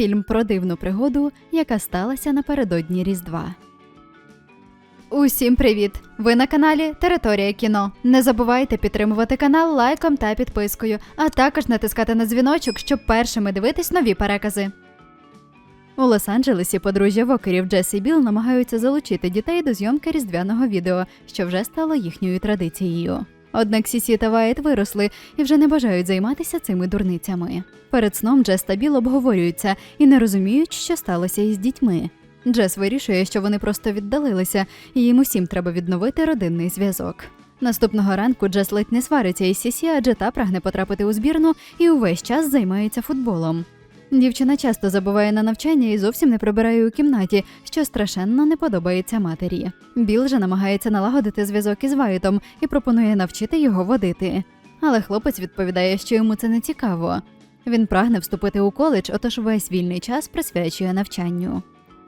Фільм про дивну пригоду, яка сталася напередодні Різдва. Усім привіт! Ви на каналі Територія кіно. Не забувайте підтримувати канал лайком та підпискою, а також натискати на дзвіночок, щоб першими дивитись нові перекази. У Лос-Анджелесі подружжя Вокерів Джес і Біл намагаються залучити дітей до зйомки різдвяного відео, що вже стало їхньою традицією. Однак Сісі та Вайт виросли і вже не бажають займатися цими дурницями. Перед сном Джес та Біл обговорюються і не розуміють, що сталося із дітьми. Джес вирішує, що вони просто віддалилися, і їм усім треба відновити родинний зв'язок. Наступного ранку Джес ледь не свариться із Сісі, адже та прагне потрапити у збірну і увесь час займається футболом. Дівчина часто забуває на навчання і зовсім не прибирає у кімнаті, що страшенно не подобається матері. Біл же намагається налагодити зв'язок із Вайтом і пропонує навчити його водити. Але хлопець відповідає, що йому це не цікаво. Він прагне вступити у коледж, отож весь вільний час присвячує навчанню.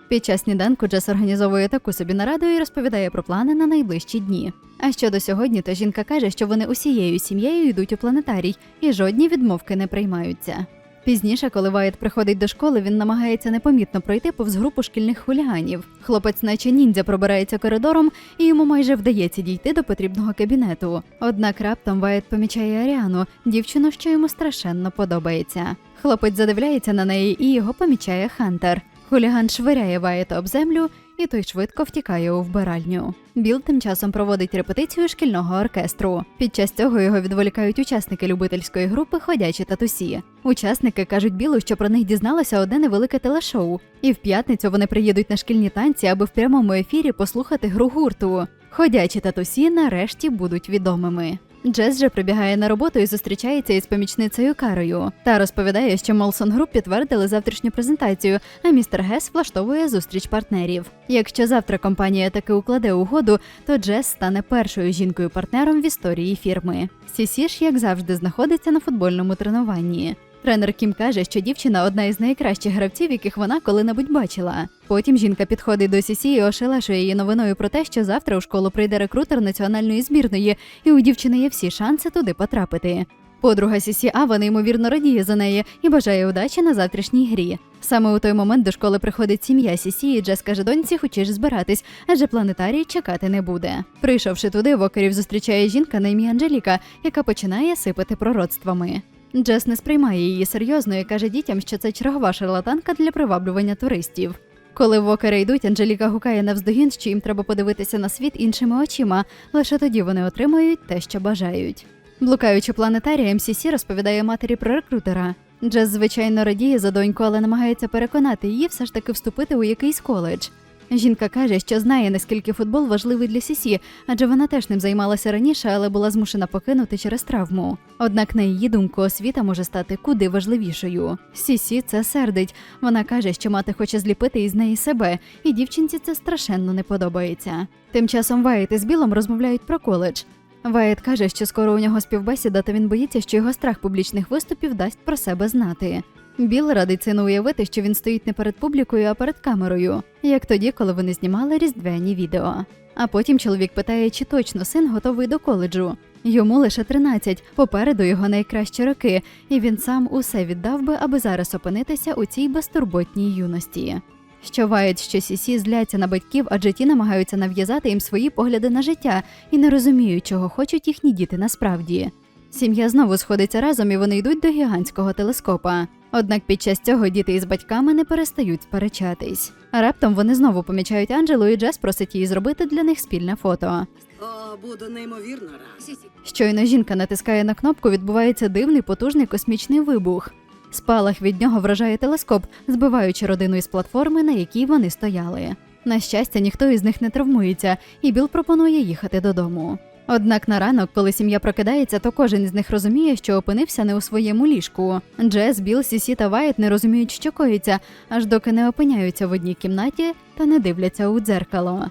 Під час сніданку Джес організовує таку собі нараду і розповідає про плани на найближчі дні. А щодо сьогодні, то жінка каже, що вони усією сім'єю йдуть у планетарій, і жодні відмовки не приймаються. Пізніше, коли Вайт приходить до школи, він намагається непомітно пройти повз групу шкільних хуліганів. Хлопець, наче ніндзя, пробирається коридором, і йому майже вдається дійти до потрібного кабінету. Однак раптом Вайт помічає Аріану, дівчину, що йому страшенно подобається. Хлопець задивляється на неї, і його помічає Хантер. Хуліган швиряє Вайта об землю, і той швидко втікає у вбиральню. Біл тим часом проводить репетицію шкільного оркестру. Під час цього його відволікають учасники любительської групи Ходячі татусі. Учасники кажуть Білу, що про них дізналося одне невелике телешоу, і в п'ятницю вони приїдуть на шкільні танці, аби в прямому ефірі послухати гру гурту. Ходячі татусі нарешті будуть відомими. Джес же прибігає на роботу і зустрічається із помічницею Карою та розповідає, що Молсон Груп підтвердили завтрашню презентацію, а містер Гес влаштовує зустріч партнерів. Якщо завтра компанія таки укладе угоду, то Джес стане першою жінкою-партнером в історії фірми. Сісі ж, як завжди, знаходиться на футбольному тренуванні. Тренер Кім каже, що дівчина одна із найкращих гравців, яких вона коли-небудь бачила. Потім жінка підходить до Сісі і ошелешує її новиною про те, що завтра у школу прийде рекрутер національної збірної, і у дівчини є всі шанси туди потрапити. Подруга Сісі Ава неймовірно радіє за неї і бажає удачі на завтрашній грі. Саме у той момент до школи приходить сім'я Сісі, і Джес каже доньці, хочеш збиратись, адже планетарій чекати не буде. Прийшовши туди, Вокерів зустрічає жінка на ім'я Анжеліка, яка починає сипати пророцтвами. Джес не сприймає її серйозно і каже дітям, що це чергова шарлатанка для приваблювання туристів. Коли вокери йдуть, Анжеліка гукає навздогін, що їм треба подивитися на світ іншими очима, лише тоді вони отримують те, що бажають. Блукаючи планетарія, МСС розповідає матері про рекрутера. Джес, звичайно, радіє за доньку, але намагається переконати її все ж таки вступити у якийсь коледж. Жінка каже, що знає, наскільки футбол важливий для Сісі, адже вона теж ним займалася раніше, але була змушена покинути через травму. Однак, на її думку, освіта може стати куди важливішою. Сісі це сердить. Вона каже, що мати хоче зліпити із неї себе, і дівчинці це страшенно не подобається. Тим часом Вайт із Білом розмовляють про коледж. Вайт каже, що скоро у нього співбесіда, та він боїться, що його страх публічних виступів дасть про себе знати. Біл радить сину уявити, що він стоїть не перед публікою, а перед камерою, як тоді, коли вони знімали різдвяні відео. А потім чоловік питає, чи точно син готовий до коледжу. Йому лише 13, попереду його найкращі роки, і він сам усе віддав би, аби зараз опинитися у цій безтурботній юності. Що Вайт, що Сісі зляться на батьків, адже ті намагаються нав'язати їм свої погляди на життя і не розуміють, чого хочуть їхні діти насправді. Сім'я знову сходиться разом і вони йдуть до гігантського телескопа. Однак під час цього діти із батьками не перестають сперечатись. Раптом вони знову помічають Анджелу, і Джес просить її зробити для них спільне фото. О, буду неймовірно рад. Щойно жінка натискає на кнопку, відбувається дивний потужний космічний вибух. Спалах від нього вражає телескоп, збиваючи родину із платформи, на якій вони стояли. На щастя, ніхто із них не травмується, і Біл пропонує їхати додому. Однак на ранок, коли сім'я прокидається, то кожен із них розуміє, що опинився не у своєму ліжку. Джес, Біл, Сісі та Вайт не розуміють, що коїться, аж доки не опиняються в одній кімнаті та не дивляться у дзеркало.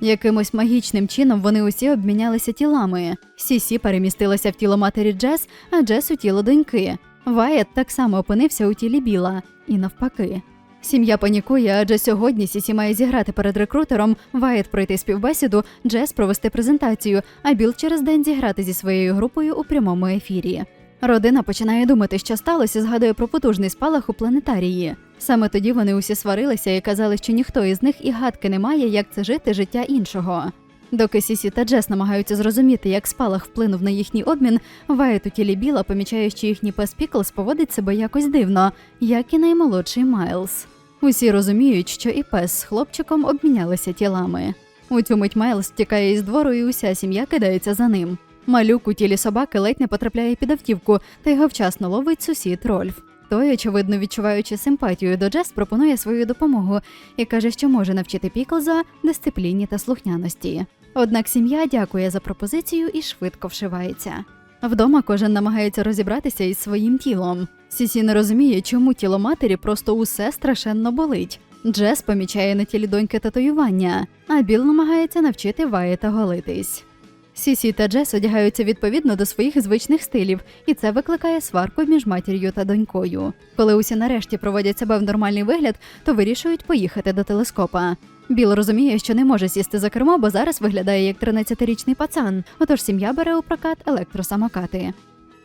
Якимось магічним чином вони усі обмінялися тілами. Сісі перемістилася в тіло матері Джес, а Джес у тіло доньки. Вайет так само опинився у тілі Біла, і навпаки. Сім'я панікує, адже сьогодні Сісі має зіграти перед рекрутером, Вайет пройти співбесіду, Джес провести презентацію, а Біл через день зіграти зі своєю групою у прямому ефірі. Родина починає думати, що сталося, згадує про потужний спалах у планетарії. Саме тоді вони усі сварилися і казали, що ніхто із них і гадки не має, як це жити життя іншого. Доки Сісі та Джес намагаються зрозуміти, як спалах вплинув на їхній обмін, Вайт у тілі Біла помічає, що їхній пес Піклс поводить себе якось дивно, як і наймолодший Майлз. Усі розуміють, що і пес з хлопчиком обмінялися тілами. У цю мить Майлз тікає із двору, і уся сім'я кидається за ним. Малюк у тілі собаки ледь не потрапляє під автівку, та його вчасно ловить сусід Рольф. Той, очевидно, відчуваючи симпатію до Джес, пропонує свою допомогу і каже, що може навчити Піклза дисципліні та слухняності. Однак сім'я дякує за пропозицію і швидко вшивається. Вдома кожен намагається розібратися із своїм тілом. Сісі не розуміє, чому тіло матері просто усе страшенно болить. Джес помічає на тілі доньки татуювання, а Біл намагається навчити Ваєта голитись. Сісі та Джес одягаються відповідно до своїх звичних стилів, і це викликає сварку між матір'ю та донькою. Коли усі нарешті проводять себе в нормальний вигляд, то вирішують поїхати до телескопа. Біл розуміє, що не може сісти за кермо, бо зараз виглядає як 13-річний пацан, отож сім'я бере у прокат електросамокати.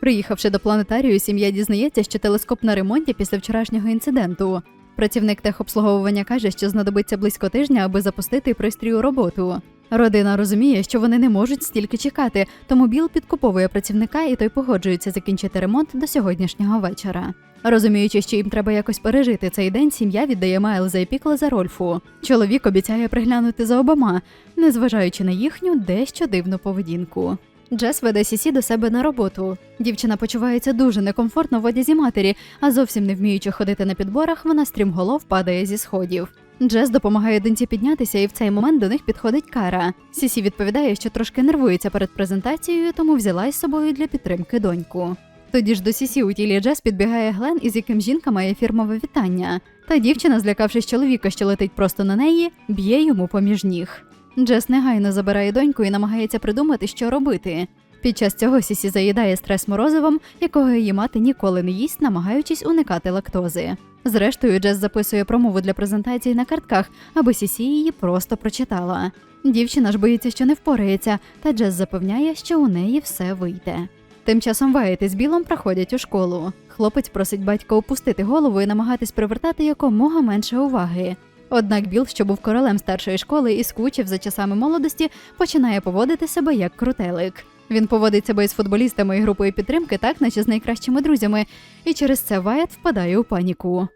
Приїхавши до планетарію, сім'я дізнається, що телескоп на ремонті після вчорашнього інциденту. Працівник техобслуговування каже, що знадобиться близько тижня, аби запустити пристрій у роботу. Родина розуміє, що вони не можуть стільки чекати, тому Біл підкуповує працівника, і той погоджується закінчити ремонт до сьогоднішнього вечора. Розуміючи, що їм треба якось пережити цей день, сім'я віддає Майлза і Піклза Рольфу. Чоловік обіцяє приглянути за обома, незважаючи на їхню дещо дивну поведінку. Джес веде Сісі до себе на роботу. Дівчина почувається дуже некомфортно в одязі матері, а зовсім не вміючи ходити на підборах, вона стрімголов падає зі сходів. Джес допомагає доньці піднятися, і в цей момент до них підходить Кара. Сісі відповідає, що трошки нервується перед презентацією, тому взяла із собою для підтримки доньку. Тоді ж до Сісі у тілі Джес підбігає Глен, із яким жінка має фірмове вітання. Та дівчина, злякавшись чоловіка, що летить просто на неї, б'є йому поміж ніг. Джес негайно забирає доньку і намагається придумати, що робити. Під час цього Сісі заїдає стрес морозивом, якого її мати ніколи не їсть, намагаючись уникати лактози. Зрештою, Джес записує промову для презентації на картках, аби Сісі її просто прочитала. Дівчина ж боїться, що не впорається, та Джес запевняє, що у неї все вийде. Тим часом Вайт із Білом проходять у школу. Хлопець просить батька опустити голову і намагатись привертати якомога менше уваги. Однак Біл, що був королем старшої школи і скучив за часами молодості, починає поводити себе як крутелик. Він поводить себе із футболістами і групою підтримки, так наче з найкращими друзями, і через це Вайт впадає у паніку.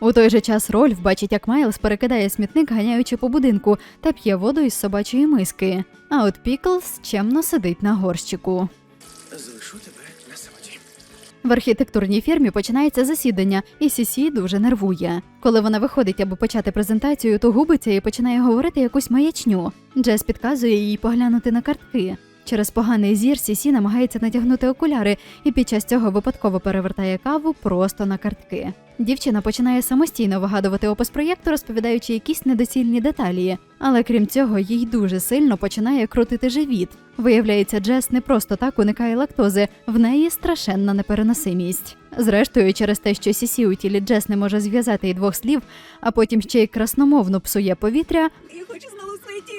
У той же час Рольф бачить, як Майлз перекидає смітник, ганяючи по будинку, та п'є воду із собачої миски. А от Піклс чемно сидить на горщику. Залишу тебе на самоті. В архітектурній фірмі починається засідання, і Сісі дуже нервує. Коли вона виходить, аби почати презентацію, то губиться і починає говорити якусь маячню. Джес підказує їй поглянути на картки. Через поганий зір Сісі намагається натягнути окуляри і під час цього випадково перевертає каву просто на картки. Дівчина починає самостійно вигадувати опис проєкту, розповідаючи якісь недоцільні деталі. Але крім цього, їй дуже сильно починає крутити живіт. Виявляється, Джес не просто так уникає лактози, в неї страшенна непереносимість. Зрештою, через те, що Сісі у тілі Джес не може зв'язати й двох слів, а потім ще й красномовно псує повітря, Я хочу знову своє!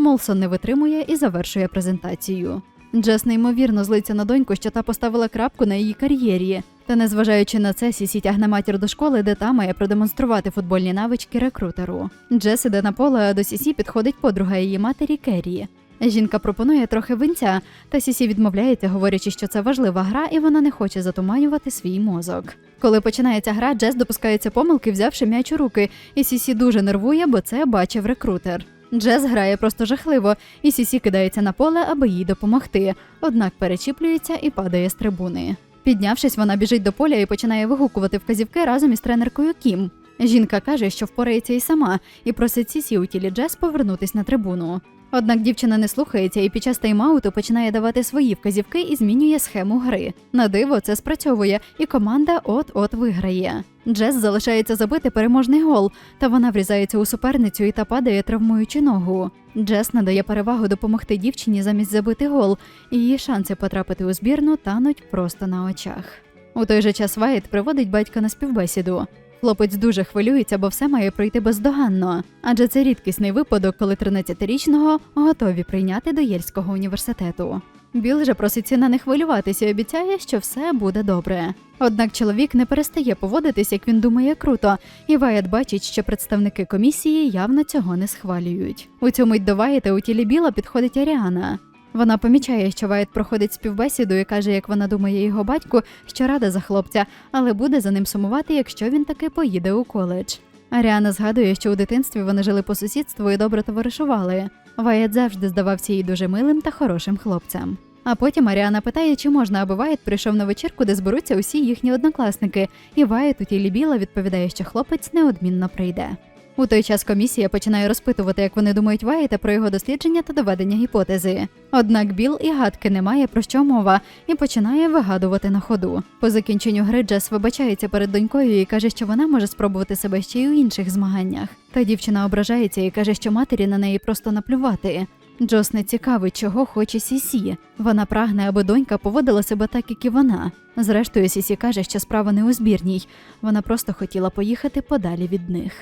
Молсон не витримує і завершує презентацію. Джес неймовірно злиться на доньку, що та поставила крапку на її кар'єрі. Та незважаючи на це, Сісі тягне матір до школи, де та має продемонструвати футбольні навички рекрутеру. Джес іде на поле, а до Сісі підходить подруга її матері Керрі. Жінка пропонує трохи винця, та Сісі відмовляється, говорячи, що це важлива гра, і вона не хоче затуманювати свій мозок. Коли починається гра, Джес допускається помилки, взявши м'яч у руки, і Сісі дуже нервує, бо це бачив рекрутер. Джес грає просто жахливо, і Сісі кидається на поле, аби їй допомогти, однак перечіплюється і падає з трибуни. Піднявшись, вона біжить до поля і починає вигукувати вказівки разом із тренеркою Кім. Жінка каже, що впорається і сама, і просить Сісі у тілі Джес повернутись на трибуну. Однак дівчина не слухається і під час тайм-ауту починає давати свої вказівки і змінює схему гри. На диво це спрацьовує, і команда от-от виграє. Джес залишається забити переможний гол, та вона врізається у суперницю і та падає, травмуючи ногу. Джес надає перевагу допомогти дівчині замість забити гол, і її шанси потрапити у збірну тануть просто на очах. У той же час Вайт приводить батька на співбесіду. Хлопець дуже хвилюється, бо все має пройти бездоганно, адже це рідкісний випадок, коли 13-річного готові прийняти до Єльського університету. Біл же проситься на не хвилюватися і обіцяє, що все буде добре. Однак чоловік не перестає поводитись, як він думає круто, і Вайет бачить, що представники комісії явно цього не схвалюють. У цьому й до Вайета у тілі Біла підходить Аріана. Вона помічає, що Вайет проходить співбесіду і каже, як вона думає його батьку, що рада за хлопця, але буде за ним сумувати, якщо він таки поїде у коледж. Аріана згадує, що у дитинстві вони жили по сусідству і добре товаришували. Вайет завжди здавався їй дуже милим та хорошим хлопцем. А потім Аріана питає, чи можна, аби Вайет прийшов на вечірку, де зберуться усі їхні однокласники, і Вайет у тілі Біла відповідає, що хлопець неодмінно прийде. У той час комісія починає розпитувати, як вони думають Вайта про його дослідження та доведення гіпотези. Однак Біл і гадки не має про що мова і починає вигадувати на ходу. По закінченню гри Джес вибачається перед донькою і каже, що вона може спробувати себе ще й у інших змаганнях. Та дівчина ображається і каже, що матері на неї просто наплювати. Джос не цікавить, чого хоче Сісі. Вона прагне, аби донька поводила себе так, як і вона. Зрештою, Сісі каже, що справа не у збірній. Вона просто хотіла поїхати подалі від них.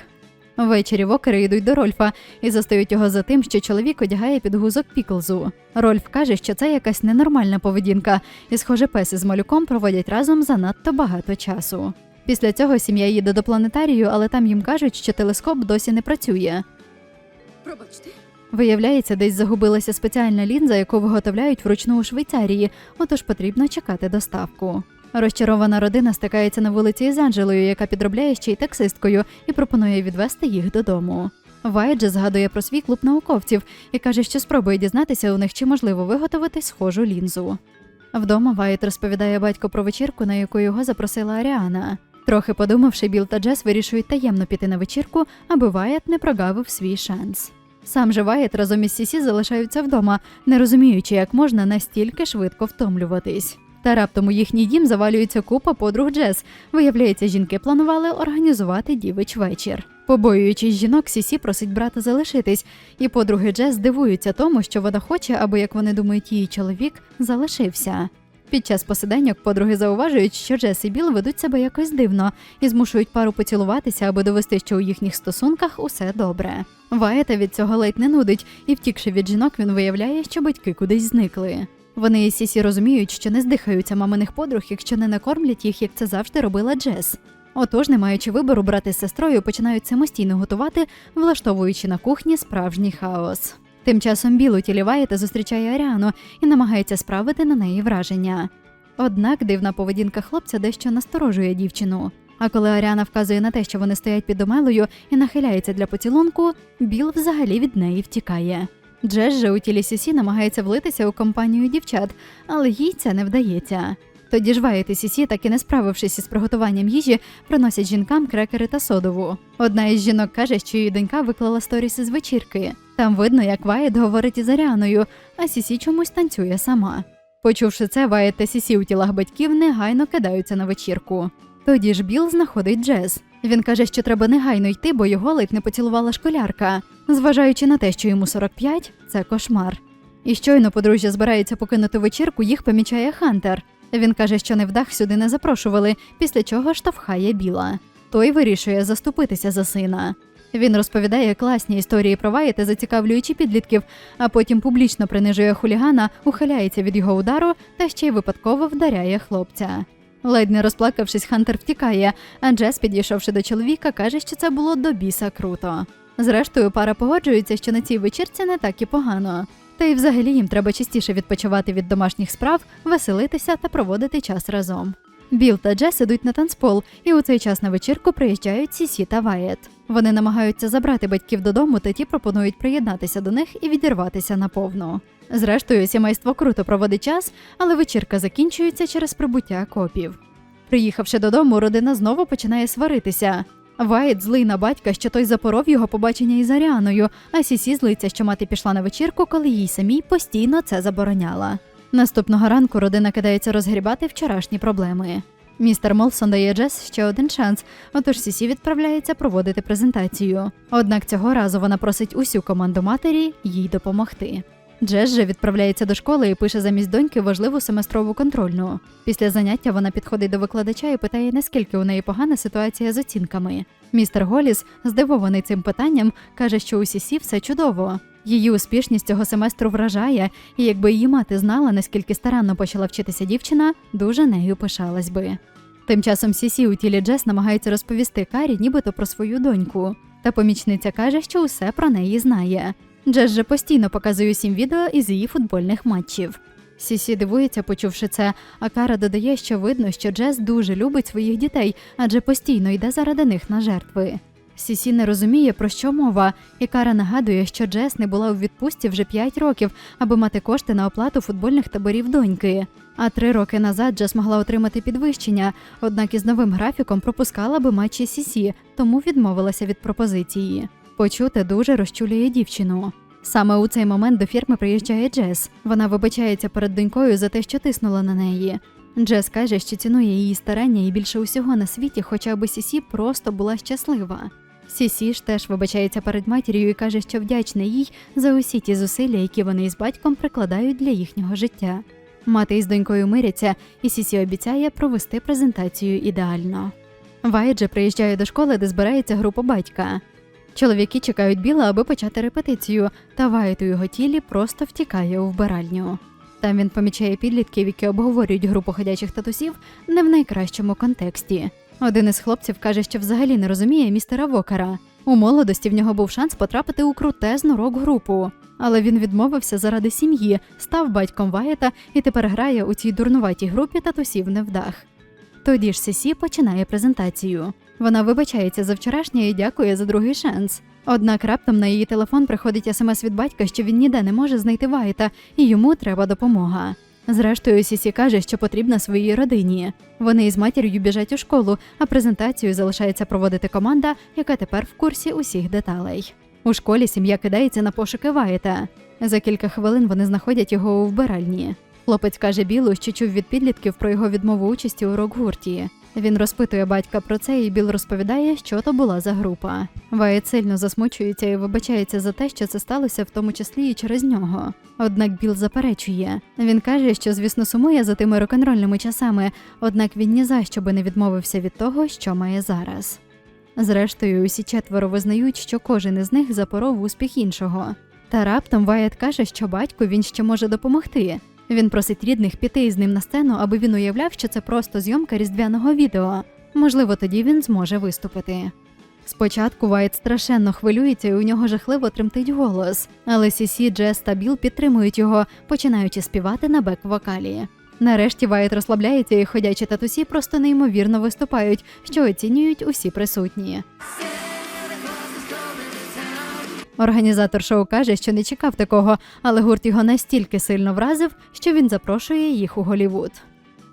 Ввечері вокери йдуть до Рольфа і застають його за тим, що чоловік одягає під гузок Піклзу. Рольф каже, що це якась ненормальна поведінка, і, схоже, пес із малюком проводять разом занадто багато часу. Після цього сім'я їде до планетарію, але там їм кажуть, що телескоп досі не працює. Пробачте. Виявляється, десь загубилася спеціальна лінза, яку виготовляють вручну у Швейцарії, отож потрібно чекати доставку. Розчарована родина стикається на вулиці із Анджелою, яка підробляє ще й таксисткою, і пропонує відвести їх додому. Вайт же згадує про свій клуб науковців і каже, що спробує дізнатися у них, чи можливо виготовити схожу лінзу. Вдома Вайт розповідає батько про вечірку, на яку його запросила Аріана. Трохи подумавши, Біл та Джес вирішують таємно піти на вечірку, аби Вайт не прогавив свій шанс. Сам же Вайт разом із Сісі залишаються вдома, не розуміючи, як можна настільки швидко втомлюватись. Та раптом у їхній дім завалюється купа подруг Джес. Виявляється, жінки планували організувати дівич вечір. Побоюючись жінок, Сісі просить брата залишитись, і подруги Джес дивуються тому, що вона хоче, аби, як вони думають, її чоловік залишився. Під час посиденьок подруги зауважують, що Джес і Біл ведуть себе якось дивно і змушують пару поцілуватися, аби довести, що у їхніх стосунках усе добре. Ваєта від цього ледь не нудить, і втікши від жінок, він виявляє, що батьки кудись зникли. Вони і Сісі розуміють, що не здихаються маминих подруг, якщо не накормлять їх, як це завжди робила Джес. Отож, не маючи вибору, брати з сестрою починають самостійно готувати, влаштовуючи на кухні справжній хаос. Тим часом Біл у тілі зустрічає Аріану і намагається справити на неї враження. Однак дивна поведінка хлопця дещо насторожує дівчину. А коли Аріана вказує на те, що вони стоять під омелою і нахиляється для поцілунку, Біл взагалі від неї втікає. Джес же у тілі Сісі намагається влитися у компанію дівчат, але їй це не вдається. Тоді ж Вайт і Сісі, так і не справившись із приготуванням їжі, приносять жінкам крекери та содову. Одна із жінок каже, що її донька виклала сторіс із вечірки. Там видно, як Вайт говорить із Аріаною, а Сісі чомусь танцює сама. Почувши це, Вайт та Сісі у тілах батьків негайно кидаються на вечірку. Тоді ж Біл знаходить Джес. Він каже, що треба негайно йти, бо його ледь не поцілувала школярка. Зважаючи на те, що йому 45, це кошмар. І щойно подружжя збирається покинути вечірку, їх помічає Хантер. Він каже, що невдах сюди не запрошували, після чого штовхає біла. Той вирішує заступитися за сина. Він розповідає класні історії про Вайта, зацікавлюючи підлітків, а потім публічно принижує хулігана, ухиляється від його удару та ще й випадково вдаряє хлопця. Ледь не розплакавшись, Хантер втікає, а Джес, підійшовши до чоловіка, каже, що це було до біса круто. Зрештою, пара погоджується, що на цій вечірці не так і погано. Та й взагалі їм треба частіше відпочивати від домашніх справ, веселитися та проводити час разом. Біл та Джес ідуть на танцпол, і у цей час на вечірку приїжджають Сісі та Ваєт. Вони намагаються забрати батьків додому, та ті пропонують приєднатися до них і відірватися наповну. Зрештою, сімейство круто проводить час, але вечірка закінчується через прибуття копів. Приїхавши додому, родина знову починає сваритися. Вайт злий на батька, що той запоров його побачення із Аріаною, а Сісі злиться, що мати пішла на вечірку, коли їй самій постійно це забороняла. Наступного ранку родина кидається розгрібати вчорашні проблеми. Містер Молсон дає Джес ще один шанс, отож Сісі відправляється проводити презентацію. Однак цього разу вона просить усю команду матері їй допомогти. Джес же відправляється до школи і пише замість доньки важливу семестрову контрольну. Після заняття вона підходить до викладача і питає, наскільки у неї погана ситуація з оцінками. Містер Голіс, здивований цим питанням, каже, що у Сісі все чудово. Її успішність цього семестру вражає, і якби її мати знала, наскільки старанно почала вчитися дівчина, дуже нею пишалась би. Тим часом Сісі у тілі Джес намагається розповісти Карі нібито про свою доньку. Та помічниця каже, що усе про неї знає. Джес же постійно показує усім відео із її футбольних матчів. Сісі дивується, почувши це, а Кара додає, що видно, що Джес дуже любить своїх дітей, адже постійно йде заради них на жертви. Сісі не розуміє, про що мова, і Кара нагадує, що Джес не була у відпустці вже 5 років, аби мати кошти на оплату футбольних таборів доньки. А три роки назад Джес могла отримати підвищення, однак із новим графіком пропускала би матчі Сісі, тому відмовилася від пропозиції. Почуте дуже розчулює дівчину. Саме у цей момент до фірми приїжджає Джес. Вона вибачається перед донькою за те, що тиснула на неї. Джес каже, що цінує її старання і більше усього на світі, хоча б Сісі просто була щаслива. Сісі ж теж вибачається перед матір'ю і каже, що вдячна їй за усі ті зусилля, які вони із батьком прикладають для їхнього життя. Мати із донькою миряться, і Сісі обіцяє провести презентацію ідеально. Вайт же приїжджає до школи, де збирається група батька. Чоловіки чекають Біла, аби почати репетицію, та Вайт у його тілі просто втікає у вбиральню. Там він помічає підлітків, які обговорюють групу ходячих татусів не в найкращому контексті. Один із хлопців каже, що взагалі не розуміє містера Вокера. У молодості в нього був шанс потрапити у крутезну рок-групу. Але він відмовився заради сім'ї, став батьком Ваєта і тепер грає у цій дурнуватій групі татусів невдах. Тоді ж Сісі починає презентацію. Вона вибачається за вчорашнє і дякує за другий шанс. Однак раптом на її телефон приходить смс від батька, що він ніде не може знайти Вайта, і йому треба допомога. Зрештою, Сісі каже, що потрібна своїй родині. Вони із матір'ю біжать у школу, а презентацію залишається проводити команда, яка тепер в курсі усіх деталей. У школі сім'я кидається на пошуки Вайта. За кілька хвилин вони знаходять його у вбиральні. Хлопець каже Білу, що чув від підлітків про його відмову участі у рок-гурті. Він розпитує батька про це, і Біл розповідає, що то була за група. Вайт сильно засмучується і вибачається за те, що це сталося, в тому числі і через нього. Однак Біл заперечує. Він каже, що звісно сумує за тими рок-н-рольними часами, однак він ні за що би не відмовився від того, що має зараз. Зрештою, усі четверо визнають, що кожен із них запоров успіх іншого. Та раптом Вайт каже, що батьку він ще може допомогти. Він просить рідних піти із ним на сцену, аби він уявляв, що це просто зйомка різдвяного відео. Можливо, тоді він зможе виступити. Спочатку Вайт страшенно хвилюється, і у нього жахливо тремтить голос, але Сісі, Джес та Біл підтримують його, починаючи співати на бек-вокалі. Нарешті Вайт розслабляється, і ходячі татусі просто неймовірно виступають, що оцінюють усі присутні. Організатор шоу каже, що не чекав такого, але гурт його настільки сильно вразив, що він запрошує їх у Голівуд.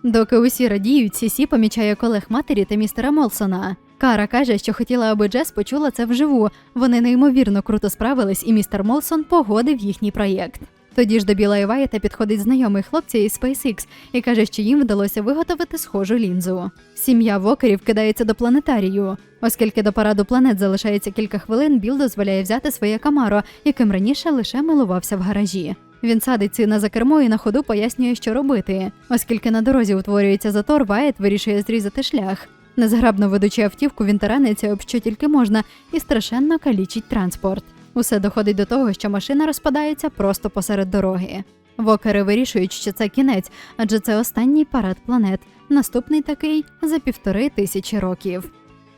Доки усі радіють, Сісі помічає колег матері та містера Молсона. Кара каже, що хотіла, аби Джес почула це вживу. Вони неймовірно круто справились, і містер Молсон погодив їхній проєкт. Тоді ж до Біла і Вайта підходить знайомий хлопця із SpaceX і каже, що їм вдалося виготовити схожу лінзу. Сім'я Вокерів кидається до планетарію. Оскільки до параду планет залишається кілька хвилин, Біл дозволяє взяти своє камаро, яким раніше лише милувався в гаражі. Він садить сина за кермо і на ходу пояснює, що робити. Оскільки на дорозі утворюється затор, Вайт вирішує зрізати шлях. Незграбно ведучи автівку, він тараниться об що тільки можна і страшенно калічить транспорт. Усе доходить до того, що машина розпадається просто посеред дороги. Вокери вирішують, що це кінець, адже це останній парад планет. Наступний такий за півтори тисячі років.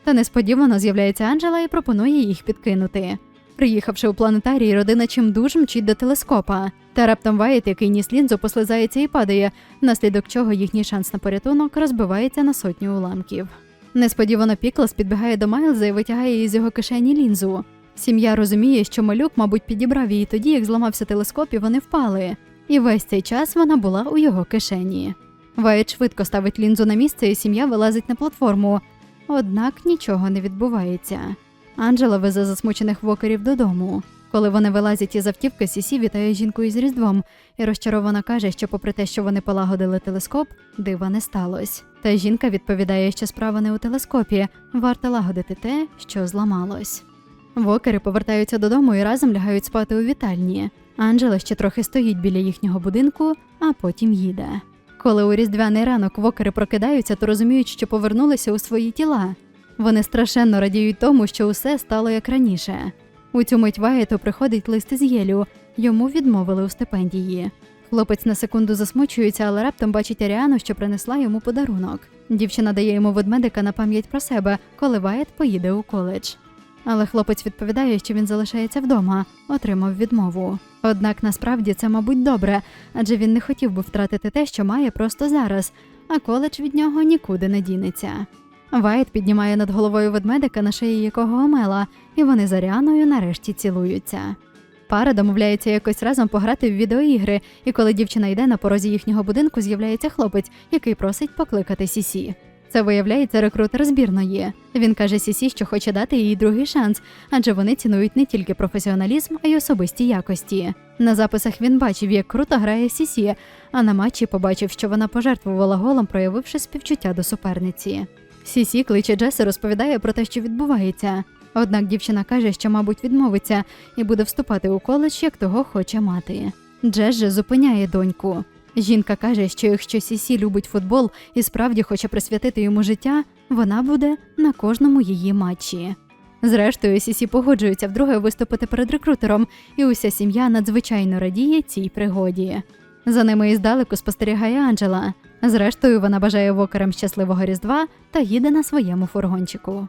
Та несподівано з'являється Анджела і пропонує їх підкинути. Приїхавши у планетарій, родина чимдуж мчить до телескопа. Та раптом Вайт, який ніс лінзу, послизається і падає, внаслідок чого їхній шанс на порятунок розбивається на сотню уламків. Несподівано Піклс підбігає до Майлза і витягає із його кишені лінзу. Сім'я розуміє, що малюк, мабуть, підібрав її тоді, як зламався телескоп, і вони впали. І весь цей час вона була у його кишені. Вайт швидко ставить лінзу на місце, і сім'я вилазить на платформу. Однак нічого не відбувається. Анджела везе засмучених вокерів додому. Коли вони вилазять із автівки, Сісі вітає жінку із Різдвом і розчаровано каже, що, попри те, що вони полагодили телескоп, дива не сталося. Та жінка відповідає, що справа не у телескопі, варто лагодити те, що зламалось. Вокери повертаються додому і разом лягають спати у вітальні. Анджела ще трохи стоїть біля їхнього будинку, а потім їде. Коли у різдвяний ранок вокери прокидаються, то розуміють, що повернулися у свої тіла. Вони страшенно радіють тому, що усе стало як раніше. У цю мить Ваєту приходить лист із Єлю. Йому відмовили у стипендії. Хлопець на секунду засмучується, але раптом бачить Аріану, що принесла йому подарунок. Дівчина дає йому ведмедика на пам'ять про себе, коли Ваєт поїде у коледж. Але хлопець відповідає, що він залишається вдома, отримав відмову. Однак насправді це, мабуть, добре, адже він не хотів би втратити те, що має просто зараз, а коледж від нього нікуди не дінеться. Вайт піднімає над головою ведмедика, на шиї якого омела, і вони з Аріаною нарешті цілуються. Пара домовляється якось разом пограти в відеоігри, і коли дівчина йде на порозі їхнього будинку, з'являється хлопець, який просить покликати Сісі. Це виявляється рекрутер збірної. Він каже Сісі, що хоче дати їй другий шанс, адже вони цінують не тільки професіоналізм, а й особисті якості. На записах він бачив, як круто грає Сісі, а на матчі побачив, що вона пожертвувала голом, проявивши співчуття до суперниці. Сісі кличе Джес розповідає про те, що відбувається. Однак дівчина каже, що, мабуть, відмовиться і буде вступати у коледж, як того хоче мати. Джес же зупиняє доньку. Жінка каже, що якщо Сісі любить футбол і справді хоче присвятити йому життя, вона буде на кожному її матчі. Зрештою, Сісі погоджується вдруге виступити перед рекрутером, і уся сім'я надзвичайно радіє цій пригоді. За ними іздалеку спостерігає Анджела. Зрештою, вона бажає вокерам щасливого Різдва та їде на своєму фургончику.